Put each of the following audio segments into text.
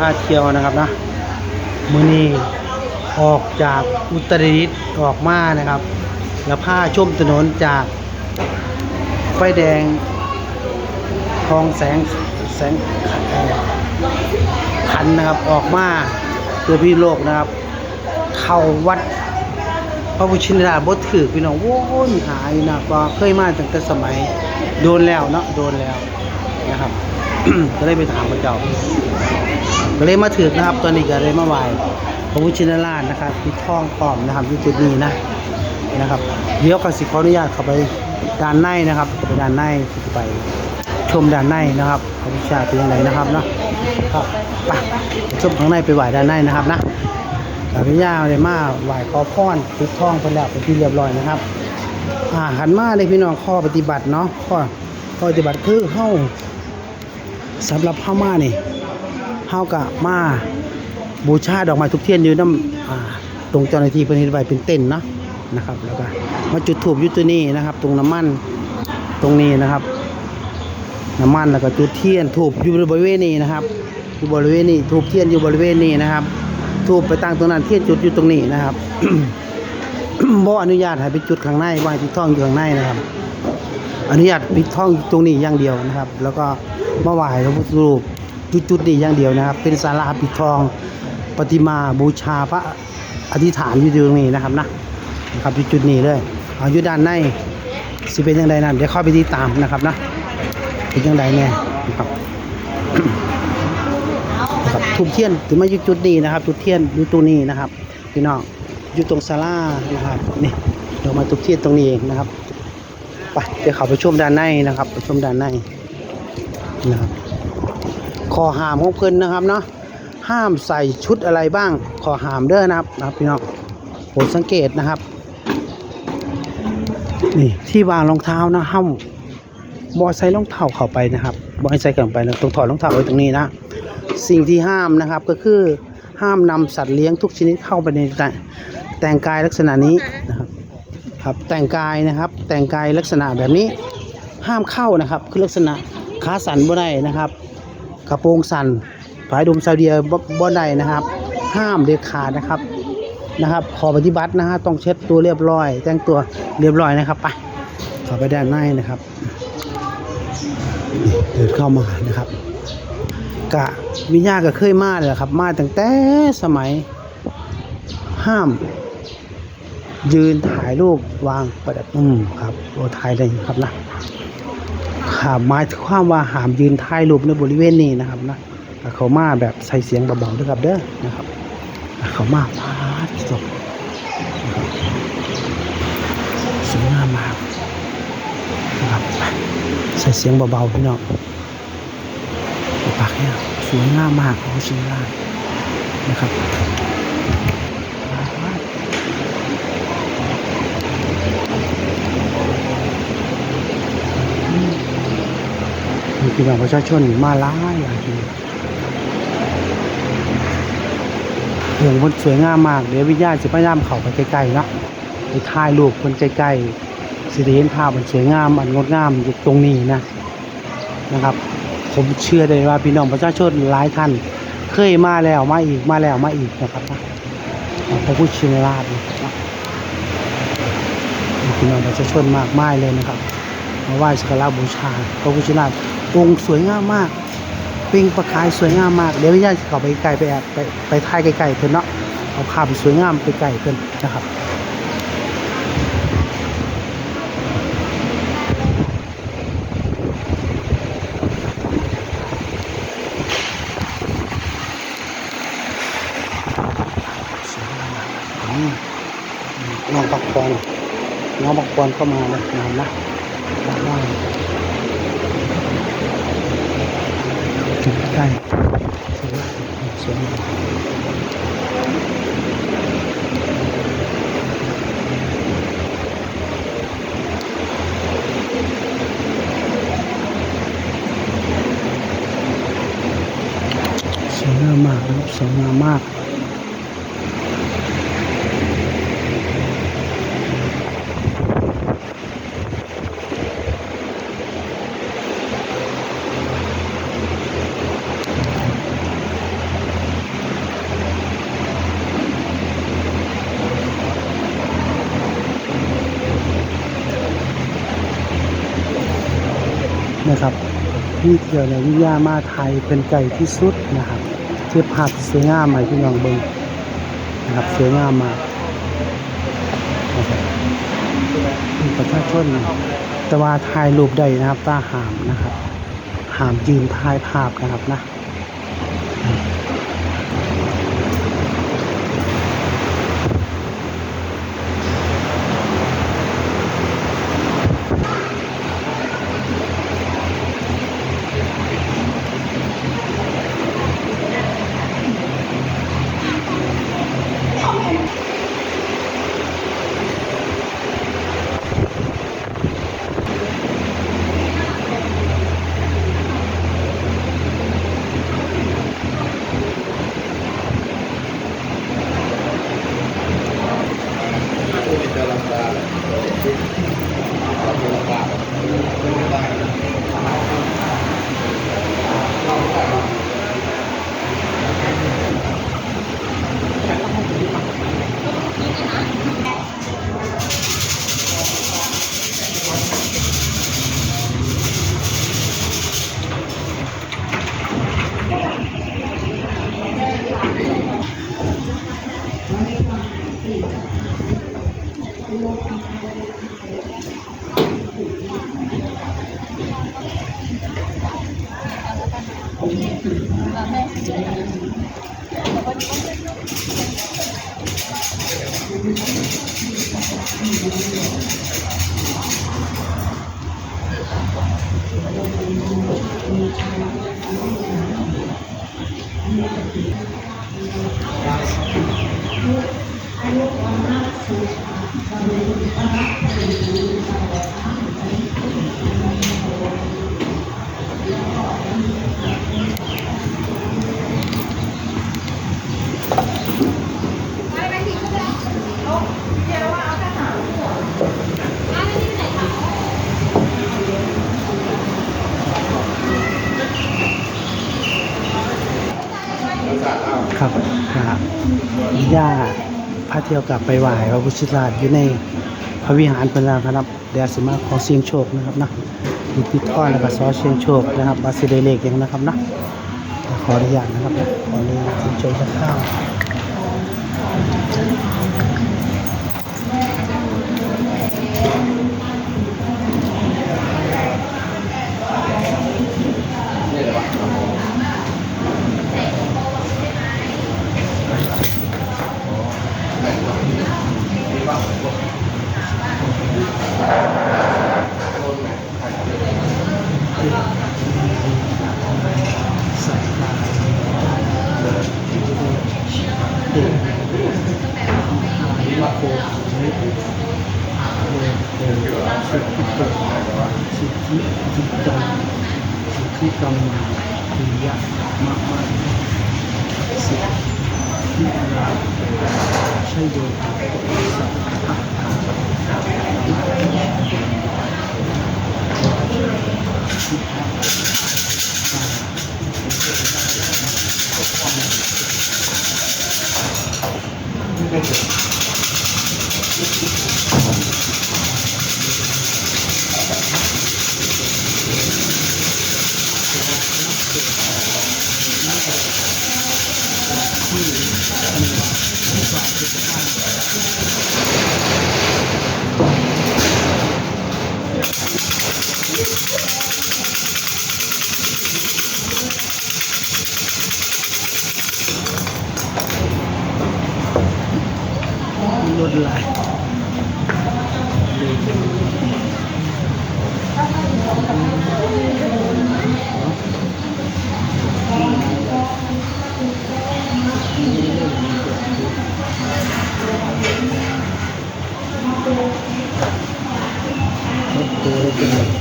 พาเที่ยวนะครับนะมือนี้ออกจากอุตรดิตถ์ออกมานะครับ แล้วพาชุ่มถนนจากไฟแดงทองแสงแสงขันนะครับออกมาเพื่อพี่โลกนะครับ เข้าวัดพระพุชินราบดถือพี่น้องโว้ยหายนะก็เคยมาตั้งแต่สมัยโดนแล้วเนาะโดนแล้วนะครับ ก็เลยไปถามพระเจ้า ก็เลยมาถือนะครับตอนนี้ก็เลยมาไหวพระพุทธชินราชนะครับที่ท้องปลอมนะครับที่จุดนี้นะนะครับเดี๋ยวก็สิขออนุญาตเข้าไปด้านในนะครับเข้าไปด้านในไปชมด้านในนะครับพระพุทธชาติเป็นยังไงนะครับเนาะครับไปชมข้างในไปไหวด้านในนะครับนะสาพิยาเลยมาไหวขอพรติดท่องไปแล้วเป็นที่เรียบร้อยนะครับอ่าหันมาเลยพี่น้องข้อปฏิบัติเนาะข้อข้อปฏิบัติคือเฮาสำหรับเฮามานี่ เฮากะมาบูชาดอกไม้ทุกเทียนอยู่น้ำอ่าตรงเจ้าหน้าที่เพิ่นเฮ็ดไว้เป็นเต้นท์เนาะนะครับ แล้วก็มาจุดธูปอยู่ตัวนี้นะครับ ตรงน้ำมันตรงนี้นะครับ น้ำมันแล้วก็จุดเทียนธูปอยู่บริเวณนี้นะครับอยู่บริเวณนี้ธูปเทียนอยู่บริเวณนี้นะครับทูบไปตั้งตรงนั้นเทียนจุดอยู่ตรงนี้นะครับบ่อนุญาตให้ไปจุดข้างในไหว้ปิดทองอยู่ข้างในนะครับ อนุญาตปิดท่องตรงนี้อย่างเดียวนะครับ แล้วก็มาไหว้พระพุทธรูป จุดจุดนี้อย่างเดียวนะครับ เป็นศาลาปิดทองปฏิมาบูชาพระอธิษฐานอยู่ตรงนี้นะครับนะนะครับจุดๆนี้เลยเอาอยู่ด้านในสิเป็นยังไงนั่นเดี๋ยวเข้าไปติดตามนะครับนะเป็นยังไงแน่นะครับครับทุบเทียนถึงมาอยู่จุดนี้นะครับจุดเทียนอยู่ตรงนี้นะครับพี่น้องอยู่ตรงศาลานะครับนี่เรามาทุบเทียนตรงนี้เองนะครับไปเดี๋ยวเขาไปชมด้านในนะครับไปชมด้านในนะครับ ขอหามของเพิ่นนะครับเนาะห้ามใส่ชุดอะไรบ้างขอหามเด้อนะครับนะครับพี่น้องโปรดสังเกตนะครับนี่ที่วางรองเท้านะห้ามบอใส่รองเท้าเข้าไปนะครับบอใส่เข้าไปนะต้องถอดรองเท้าไว้ตรงนี้นะสิ่งที่ห้ามนะครับก็คือห้ามนำสัตว์เลี้ยงทุกชนิดเข้าไปในแต่งกายลักษณะนี้นะครับครับแต่งกายนะครับแต่งกายลักษณะแบบนี้ห้ามเข้านะครับคือลักษณะขาสั่นบ่ได้นะครับ กระโปรงสั่นผายดมซาเดียบ่บ่ได้นะครับ ห้ามเด็ดขาดนะครับนะครับ ขอปฏิบัตินะฮะต้องเช็ดตัวเรียบร้อย แต่งตัวเรียบร้อยนะครับไปข้าไปด้านในนะครับเดินเข้ามานะครับ กะวิญญาก็เคยมาเลยครับ มาตั้งแต่สมัยห้าม ยืนถ่ายรูปวางประดับอืมครับโอ้ถ่ายได้ครับนะ หามหมายถึงความว่าหามยืนถ่ายรูปในบริเวณนี้นะครับนะเขามาแบบใส่เสียงเบาๆด้วยครับเด้อนะครับ เขามาฟาดศพนะครับสวยงามมากนะครับใส่เสียงเบาๆพี่น้องปากเนี่ยสวยงามมากของชิมรานะครับ พี่น้องประชาชนมาหล้ายหลายทีโอ้โหมันสวยงามมาก เดี๋ยววิญญาณจะพยายามเข้าไปใกล้ๆเนาะไปถ่ายรูปคนใกล้ๆสิได้เห็นภาพมันสวยงามมันงดงามอยู่ตรงนี้นะนะครับ ผมเชื่อได้ว่าพี่น้องประชาชนหลายท่านเคยมาแล้วมาอีกมาแล้วมาอีกนะครับนะพระพุทธชินราชนะพี่น้องประชาชนมากมายเลยนะครับมาไหว้สักการะบูชาพระพุทธชินราช องค์สวยงามมากปล่งประกายสวยงามมาก เดี๋ยววิญญาณจะเข้าไปไกลไปแอบไปไปถ่ายไกลๆเพิ่อนเนาะเอาภาพสวยงามไปไกลเพิ่อนนะครับอืมน้องปักปอนน้องปักปอนเข้ามาเลยนานนะด้านางจุดใกล้สวยสวยมากสวยงามมาก นะครับที่เที่ยวในวิทยามาไทยเป็นไก่ที่สุดนะครับเทียบภาพสวยงามใหม่พี่น้องเบิงนะครับสวยงามมากนะครับมีประชาชนแต่ว่าถ่ายรูปได้นะครับตาหามนะครับ หามยืนถ่ายภาพนะครับนะ よろしくお願いします。 ที่ยวกับไปไหว้พระพุทธศาสนราชอยู่ในพระวิหารเป็นแล้วครับเดียสิมาขอเสียงโชคนะครับนะมีติดอ้อนแล้วก็ซอเสียงโชคนะครับบาสิเดเลกยังนะครับนะขออนุญาตนะครับนะขออนุญาตเสียงโชคสักข้าวสักการเด็กอาโคมิโอโคสิทธิโตสิทธิจิตตัง สิทธิกรรมาปิ ยะม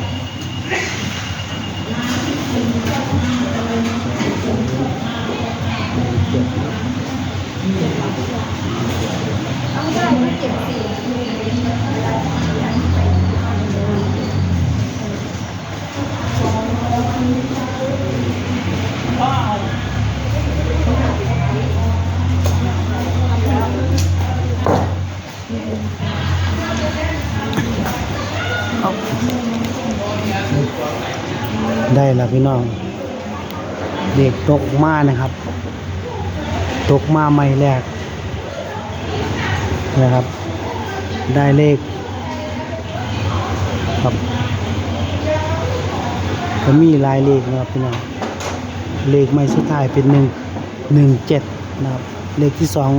ะ ได้แล้วพี่น้อง เด็กตกมานะครับ ตกมาไม่แรก นะครับ ได้เลขครับก็มีลายเลขนะครับพี่น้องเลขใหม่สุดท้ายเป็นหนึ่งหนึ่งเจ็ดนะครับ เลขที่สอง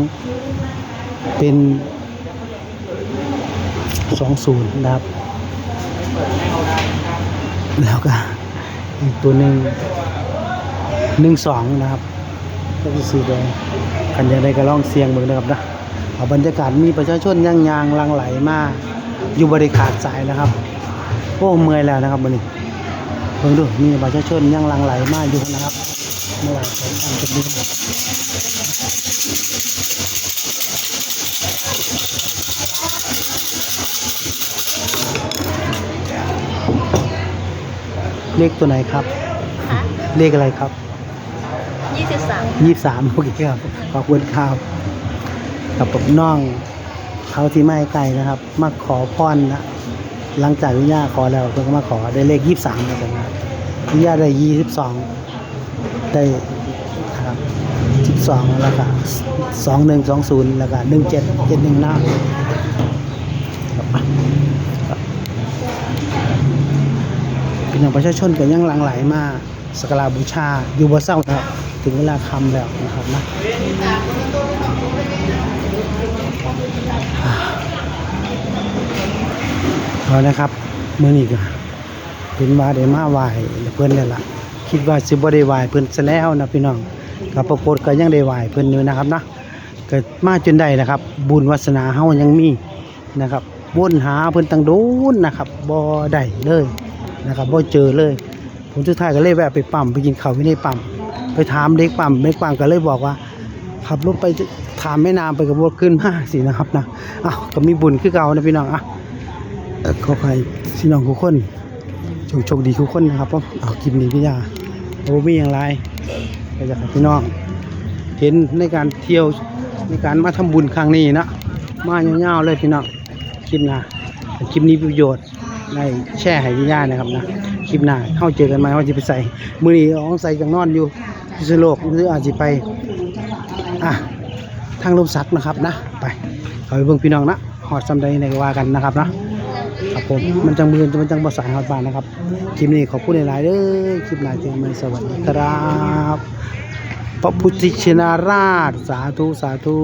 เป็นสองศูนย์นะครับ แล้วก็อีกตัวหนึ่งหนึ่งสองนะครับก็คือสีแดงกันย่างใดก็ลองเสียงเบิ่งนะครับนะ เอาบรรยากาศมีประชาชนย่างยางๆหลังไหลมาอยู่บริขาดสายนะครับโอ้เมื่อยแล้วนะครับวันนี้เบิ่งดูมีประชาชนย่างหลังไหลมาอยู่นะครับเมื่อไหร่ผมทำจะดีเลขตัวไหนครับค่ะเลขอะไรครับยี่สิบสามยี่สามโอเคครับขอบคุณครับ กับผมน้องเขาที่ไม่ไกลนะครับ มาขอพรนะหลังจากวิญญาขอแล้วเพิ่งก็มาขอได้เลขยี่สามมาจากนั้นวิญญาได้ยี่สิบสองได้ครับสิบสองแล้วก็สองหนึ่งสองศูนย์แล้วก็หนึ่งเจ็ดเจ็ดหนึ่งหน้าพี่น้องประชาชนก็ยังหลั่งไหลมาสักการะบูชาอยู่บ่เศร้านะครับถึงเวลาคำแล้วนะครับนะ เอานะครับมื้อนี้ก็เป็นว่าได้มาไหว้เพิ่นแล้วล่ะ คิดว่าสิบ่ได้ไหว้เพิ่นซะแล้วนะพี่น้องก็ปรากฏก็ยังได้ไหว้เพิ่นอยู่นะครับนะก็มาจนได้นะครับ บุญวาสนาเฮายังมีนะครับวนหาเพิ่นตั้งโดนนะครับบ่ได้เลยนะครับบ่เจอเลยผลสุดท้ายก็เลยแวะไปปั๊มไปกินข้าวที่ในปั๊มไปถามเด็กปั๊มเด็กปั๊มก็เลยบอกว่าขับรถไปถามแม่น้ำไปกับรถขึ้นมาสินะครับนะอ้าวก็มีบุญคือเก่านะพี่น้องอะ ขอให้พี่น้องทุกคนโชคโชคดีทุกคนนะครับผมเอากินดีพี่ยาโอ้มีอย่างไรก็จะให้พี่น้อง เห็นในการเที่ยวในการมาทำบุญครั้งนี้นะมายาวๆเลยพี่น้องคลิปหน้าคลิปนี้ประโยชน์ในแช่ให้พี่ยานะครับนะคลิปหน้าเข้าเจอกันไหมว่าจะไปใส่มือนี้อาของใส่กังนอนอยู่พิษโลกหรืออาจจะไปอะทางลมสักนะครับนะไปเขาไปเบิ่งพี่น้องนะหอดซำใดในว่ากันนะครับนะ ผมมันจังมือมันจังภาษาฮอดบานนะครับคลิปนี้ขอบคุณหลายๆเด้อคลิปหลาเจอกันสวัสดีครับพระพุทธชินราชสาธุสาธุ